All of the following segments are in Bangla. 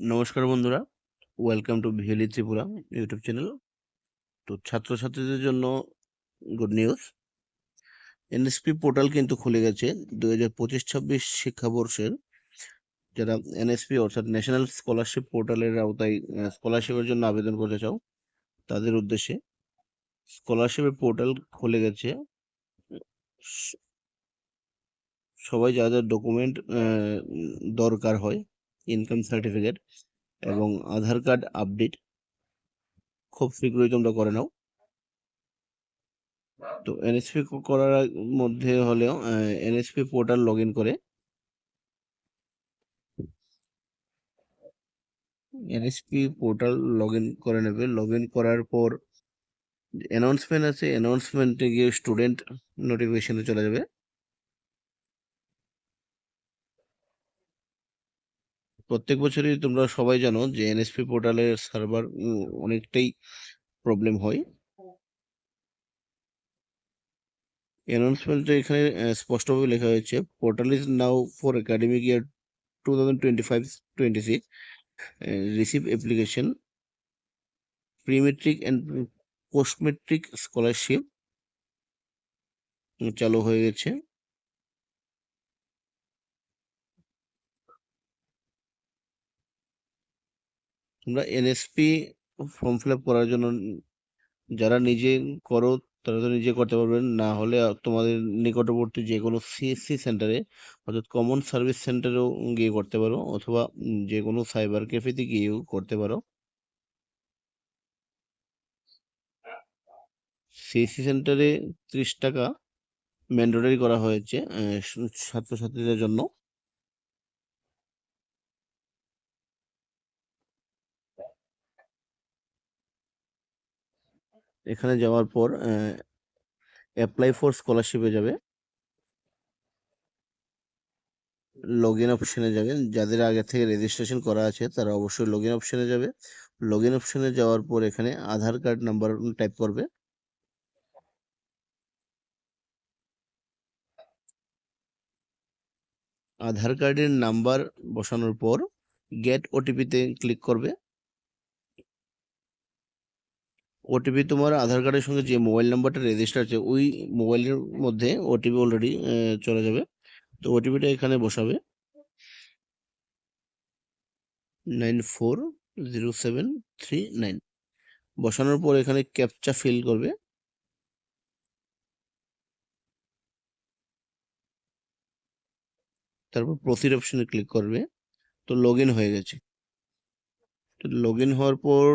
নমস্কার বন্ধুরা। ওয়েলকাম টু ভিএলি ত্রিপুরা ইউটিউব চ্যানেল তো ছাত্রছাত্রীদের জন্য গুড নিউজ এনএসপি পোর্টাল কিন্তু খুলে গেছে দু হাজার পঁচিশ ছাব্বিশ শিক্ষাবর্ষের। যারা এনএসপি অর্থাৎ ন্যাশনাল স্কলারশিপ পোর্টালের আওতায় স্কলারশিপের জন্য আবেদন করতে চাও, তাদের উদ্দেশ্যে স্কলারশিপের পোর্টাল খুলে গেছে। সবাই যাদের ডকুমেন্ট দরকার হয় ইনকাম সার্টিফিকেট এবং আধার কার্ড আপডেট খুব শীঘ্রই তোমরা করে নাও। তো এনএসপি করার মধ্যে হলেও এনএসপি পোর্টাল লগ ইন করে এনএসপি পোর্টাল লগ ইন করে নেবে। লগ ইন করার পর অ্যানাউন্সমেন্ট আছে। অ্যানাউন্সমেন্টে গিয়ে স্টুডেন্ট নোটিফিকেশনে চলে যাবে। প্রত্যেক বছরই তোমরা সবাই জানো যে এনএসপি পোর্টালের সার্ভার অনেকটাই প্রবলেম হয়। অ্যানাউন্সমেন্টে এখানে স্পষ্টভাবে লেখা হয়েছে। Portal is now for academic year two thousand twenty five twenty six receive application prematric and post matric scholarship চালু হয়ে গেছে। তোমরা এনএসপি ফর্ম ফিল আপ করার জন্য যারা নিজে করো, তারা তো নিজে করতে পারবেন না হলে তোমাদের নিকটবর্তী যে কোনো সিএসসি সেন্টারে অর্থাৎ কমন সার্ভিস সেন্টারেও গিয়ে করতে পারো, অথবা যে কোনো সাইবার ক্যাফেতে গিয়েও করতে পারো। সিএসসি সেন্টারে ত্রিশ টাকা ম্যান্ডেটরি করা হয়েছে ছাত্রছাত্রীদের জন্য। এখানে যাওয়ার পর অ্যাপ্লাই ফর স্কলারশিপে যাবে। লগ ইন অপশনে যাবে। যাদের আগে থেকে রেজিস্ট্রেশন করা আছে, তারা অবশ্যই লগ ইন অপশনে যাবে। লগ ইন অপশনে যাওয়ার পর এখানে আধার কার্ড নাম্বার টাইপ করবে। আধার কার্ডের নাম্বার বসানোর পর গেট ওটিপিতে ক্লিক করবে। ওটিপি তোমার আধার কার্ডের সঙ্গে যে মোবাইল নাম্বারটা রেজিস্টার আছে, ওই মোবাইলের মধ্যে ওটিপি অলরেডি চলে যাবে। তো ওটিপিটা এখানে বসাবে। Nine four zero seven three nine বসানোর পর এখানে ক্যাপচা ফিল করবে। তারপর প্রসিড অপশনে ক্লিক করবে। তো লগ হয়ে গেছে। লগ ইন হওয়ার পর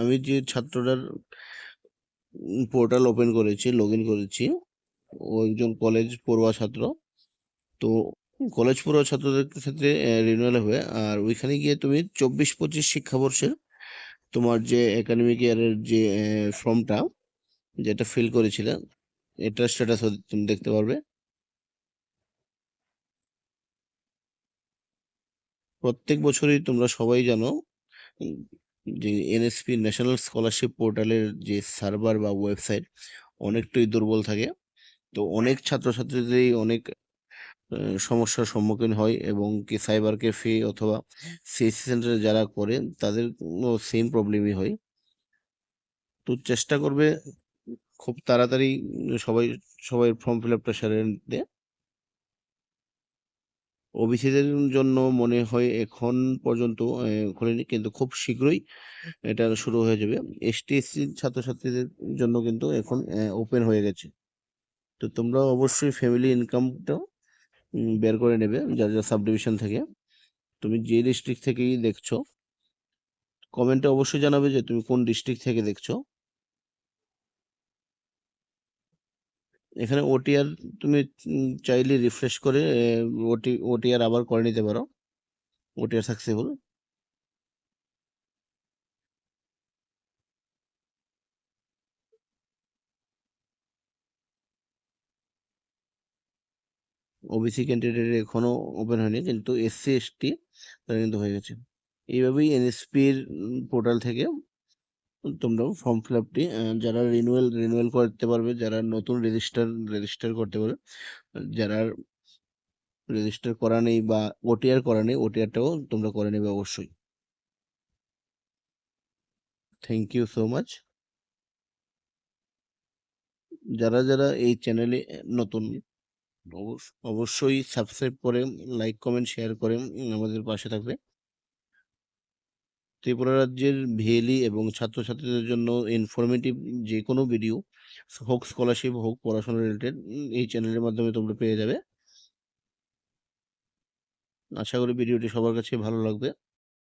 আমি যে ছাত্রটার পোর্টাল ওপেন করেছি লগ ইন করেছি, ও একজন কলেজ পড়ুয়া ছাত্র। তো কলেজ পড়ুয়া ছাত্রদের ক্ষেত্রে রিনিউয়াল হবে। আর ওইখানে গিয়ে তুমি চব্বিশ পঁচিশ শিক্ষাবর্ষের তোমার যে একাডেমিক ইয়ারের যে ফর্মটা যেটা ফিল করেছিলে, এটার স্ট্যাটাস তুমি দেখতে পারবে। প্রত্যেক বছরই তোমরা সবাই জানো যে এনএসপি ন্যাশনাল স্কলারশিপ পোর্টালের যে সার্ভার বা ওয়েবসাইট অনেকটাই দুর্বল থাকে। তো অনেক ছাত্রছাত্রীদেরই অনেক সমস্যার সম্মুখীন হয় এবং কি সাইবার ক্যাফে অথবা সিএসসি সেন্টারে যারা করে, তাদের সেম প্রবলেমই হয়। তো চেষ্টা করবে খুব তাড়াতাড়ি সবাই সবাই ফর্ম ফিল আপটা সেরে নিতে। ওবিসিদের জন্য মনে হয় এখন পর্যন্ত খোলেনি, কিন্তু খুব শীঘ্রই এটা শুরু হয়ে যাবে। এসটি এসসি ছাত্রছাত্রীদের জন্য কিন্তু এখন ওপেন হয়ে গেছে। তো তোমরা অবশ্যই ফ্যামিলি ইনকামটা বের করে নেবে, যার যা সাব ডিভিশন থেকে। তুমি যে ডিস্ট্রিক্ট থেকেই দেখছ কমেন্টে অবশ্যই জানাবে যে তুমি কোন ডিস্ট্রিক্ট থেকে দেখছ। এখানে ওটিআর তুমি চাইলে রিফ্রেশ করে ওটি ওটিআর আবার করে নিতে পারো। ওটিআর সাকসেসফুল ওবিসি ক্যান্ডিডেট এখনও ওপেন হয়নি, কিন্তু এসসি এসটি তারা কিন্তু হয়ে গেছে। এইভাবেই এনএসপির পোর্টাল থেকে তোমরা ফর্ম ফিল আপটি যারা রিনুয়াল রিনুয়াল করতে পারবে, যারা নতুন রেজিস্টার রেজিস্টার করতে পারবে, যারা রেজিস্টার করা নেই বা ওটিআর করা নেই ওটিআরটাও তোমরা করে নেবে অবশ্যই। থ্যাংক ইউ সো মাচ যারা যারা এই চ্যানেলে নতুন অবশ্য- অবশ্যই সাবস্ক্রাইব করে লাইক কমেন্ট শেয়ার করে আমাদের পাশে থাকবে। ত্রিপুরা রাজ্যের ভিএলই এবং ছাত্রছাত্রীদের জন্য ইনফরমেটিভ যে কোনো ভিডিও হোক স্কলারশিপ হোক পড়াশোনা রিলেটেড এই চ্যানেলের মাধ্যমে তোমরা পেয়ে যাবে। আশা করি ভিডিওটি সবার কাছে ভালো লাগবে।